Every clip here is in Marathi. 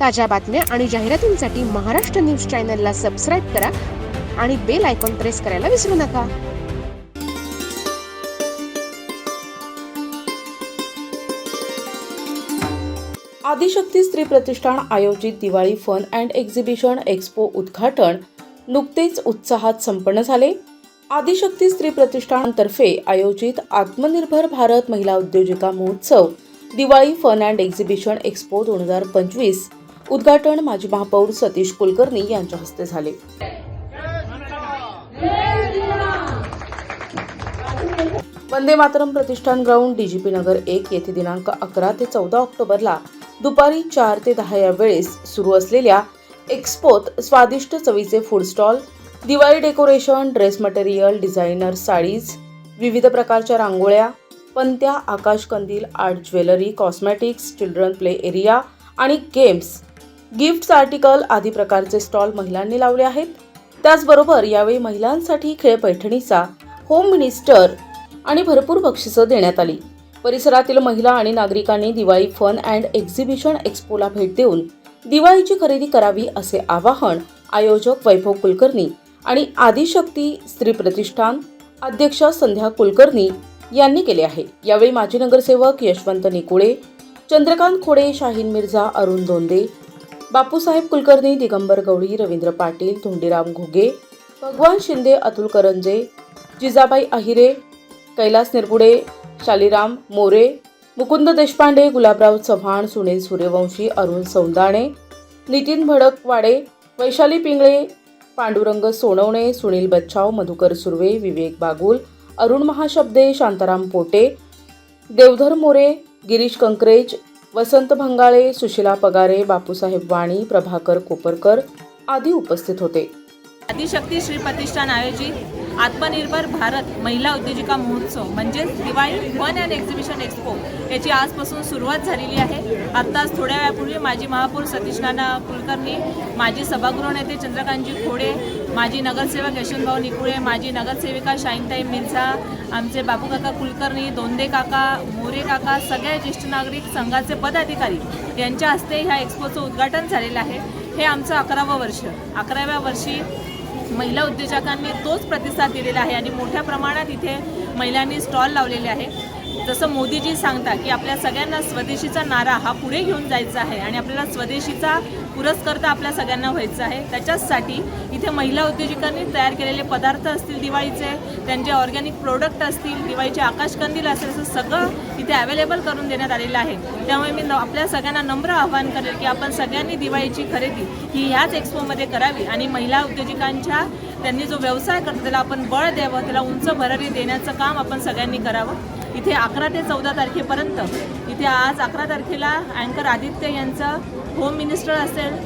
ताज्या बातम्या आणि जाहिरातींसाठी महाराष्ट्र न्यूज चॅनलला सबस्क्राईब करा आणि बेल आयकॉन प्रेस करायला विसरू नका. आदिशक्ती स्त्री प्रतिष्ठान आयोजित Diwali fun and exhibition expo उद्घाटन नुकतेच उत्साहात संपन्न झाले. आदिशक्ती स्त्री प्रतिष्ठानतर्फे आयोजित आत्मनिर्भर भारत महिला उद्योजिका महोत्सव Diwali fun and exhibition expo दोन हजार पंचवीस उद्घाटन माजी महापौर सतीश कुलकर्णी यांच्या हस्ते झाले. वंदे मातरम प्रतिष्ठान ग्राउंड डीजीपी नगर एक येथे दिनांक अकरा ते चौदा ऑक्टोबरला दुपारी चार ते दहा या वेळेस सुरू असलेल्या एक्सपोत स्वादिष्ट चवीचे food stall Diwali decoration dress material designer saris विविध प्रकारच्या रांगोळ्या पंत्या आकाशकंदील art jewellery cosmetics children play area आणि गेम्स गिफ्ट्स आर्टिकल आदी प्रकारचे स्टॉल महिलांनी लावले आहेत. त्याचबरोबर यावेळी महिलांसाठी खेळ पैठणीचा होम मिनिस्टर आणि भरपूर बक्षिसं देण्यात आली. परिसरातील महिला आणि नागरिकांनी दिवाळी फन अँड एक्झिबिशन एक्स्पोला भेट देऊन दिवाळीची खरेदी करावी असे आवाहन आयोजक वैभव कुलकर्णी आणि आदिशक्ती स्त्री प्रतिष्ठान अध्यक्ष संध्या कुलकर्णी यांनी केले आहे. यावेळी माजी नगरसेवक यशवंत निकुळे चंद्रकांत खोडे शाहीन मिर्झा अरुण दोंदे बापूसाहेब कुलकर्णी दिगंबर गवळी रवींद्र पाटील धोंडीराम घुगे भगवान शिंदे अतुल करंजे जिजाबाई अहिरे कैलास निरगुडे शालिराम मोरे मुकुंद देशपांडे गुलाबराव चव्हाण सुनील सूर्यवंशी अरुण सौंदाणे नितीन भडकवाडे वैशाली पिंगळे पांडुरंग सोनवणे सुनील बच्छाव मधुकर सुर्वे विवेक बागुल अरुण महाशब्दे शांताराम पोटे देवधर मोरे गिरीश कंकरेज वसंत भंगाळे सुशिला पगारे बापूसाहेब वाणी प्रभाकर कोपरकर आदी उपस्थित होते. आदिशक्ती श्री प्रतिष्ठान आयोजित आत्मनिर्भर भारत महिला उद्योजिका महोत्सव म्हणजेच Diwali fun and exhibition expo याची आजपासून सुरुवात झालेली आहे. आत्ताच थोड्या वेळापूर्वी माजी महापौर सतीश नाना कुलकर्णी माजी सभागृह नेते चंद्रकांतजी खोडे माजी नगरसेवक यशवंतभाऊ निकुळे माजी नगरसेविका शाईनताई मिर्झा आमचे बापूकाका कुलकर्णी दोंदे काका मोरे काका सगळ्या ज्येष्ठ नागरिक संघाचे पदाधिकारी यांच्या हस्ते ह्या एक्स्पोचं उद्घाटन झालेलं आहे. हे आमचं अकरावं वर्ष. अकराव्या वर्षी महिला उद्योजकांनी तोच प्रतिसाद दिलेला आहे आणि मोठ्या प्रमाणात इथे महिलांनी स्टॉल लावलेले आहे. जसं मोदीजी सांगता की आपल्या सगळ्यांना स्वदेशीचा नारा हा पुढे घेऊन जायचा आहे आणि आपल्याला स्वदेशीचा पुरस्कर्ता आपल्या सगळ्यांना व्हायचं आहे. त्याच्याचसाठी इथे महिला उद्योजकांनी तयार केलेले पदार्थ असतील दिवाळीचे त्यांचे ऑर्गॅनिक प्रोडक्ट असतील दिवाळीचे आकाशकंदील असेल असं सगळं इथे अवेलेबल करून देण्यात आलेलं आहे. त्यामुळे मी न- आपल्या सगळ्यांना नम्र आवाहन करेल की आपण सगळ्यांनी दिवाळीची खरेदी ही ह्याच एक्स्पोमध्ये करावी आणि महिला उद्योजकांच्या त्यांनी जो व्यवसाय करतो त्याला आपण बळ द्यावं त्याला उंच भरारी देण्याचं काम आपण सगळ्यांनी करावं. इथे अकरा ते चौदा तारखेपर्यंत इथे आज अकरा तारखेला अँकर आदित्य यांचं होम मिनिस्टर असेल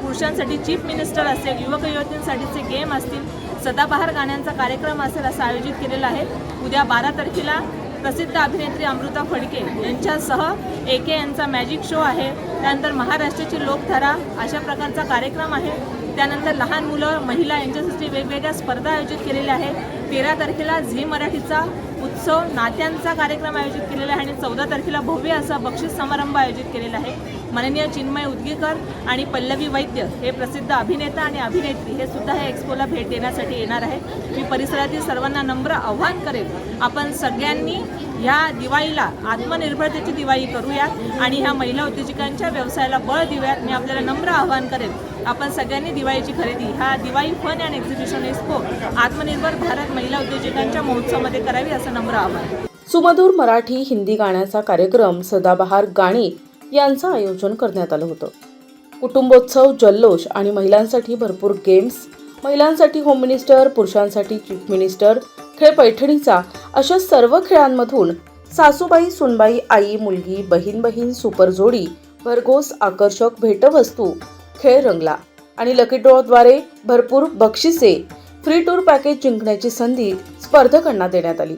पुरुषांसाठी चीफ मिनिस्टर असेल युवक युवतींसाठीचे गेम असतील सदाबहार गाण्यांचा कार्यक्रम असेल असं आयोजित केलेला आहे. उद्या बारा तारखेला प्रसिद्ध अभिनेत्री अमृता फडके यांच्यासह ए के यांचा मॅजिक शो आहे. त्यानंतर महाराष्ट्राची लोकधारा अशा प्रकारचा कार्यक्रम आहे. त्यानंतर लहान मुलं महिला यांच्यासाठी वेगवेगळ्या स्पर्धा आयोजित केलेल्या आहेत. तेरा तारखेला झी मराठीचा उत्सव नात्यांचा कार्यक्रम आयोजित केलेला आहे आणि चौदा तारखेला भव्य असा बक्षीस समारंभ आयोजित केलेला आहे. माननीय चिन्मय उदगीकर आणि पल्लवी वैद्य हे प्रसिद्ध अभिनेता आणि अभिनेत्री हे सुद्धा या एक्स्पोला भेट देण्यासाठी येणार आहे मी परिसरातील सर्वांना नम्र आव्हान करेल आपण सगळ्यांनी ह्या दिवाळीला आत्मनिर्भरतेची दिवाळी करूयात आणि ह्या महिला उद्योजकांच्या व्यवसायाला बळ देऊयात. मी आपल्याला नम्र आवाहन करेन आपण सगळ्यांनी दिवाळीची खरेदी हा Diwali fun and exhibition expo Atmanirbhar Bharat महिला उद्योजकांच्या महोत्सवामध्ये करावी असं नम्र आवाहन. सुमधूर मराठी हिंदी गाण्याचा कार्यक्रम सदाबहार गाणी यांचं आयोजन करण्यात आलं होतं. कुटुंबोत्सव जल्लोष आणि महिलांसाठी भरपूर गेम्स महिलांसाठी होम मिनिस्टर पुरुषांसाठी चीफ मिनिस्टर खेळ पैठणीचा अशा सर्व खेळांमधून सासूबाई सुनबाई आई मुलगी बहीण बहीण सुपर जोडी भरघोस आकर्षक भेटवस्तू खेळ रंगला. आणि लकी ड्रॉद्वारे भरपूर बक्षिसे फ्री टूर पॅकेज जिंकण्याची संधी स्पर्धकांना देण्यात आली.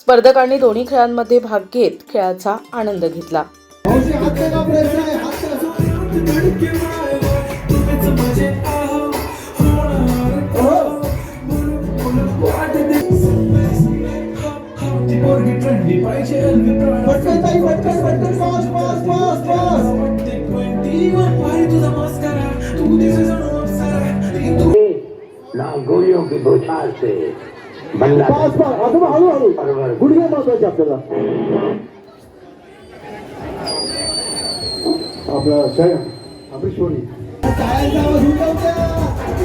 स्पर्धकांनी दोन्ही खेळांमध्ये भाग घेत खेळाचा आनंद घेतला. आजोबा हळूहळू गुडघे महत्वाचे आपल्याला आपलं शय आपली शोरी टाळ्यांचा आवाज उठवत्या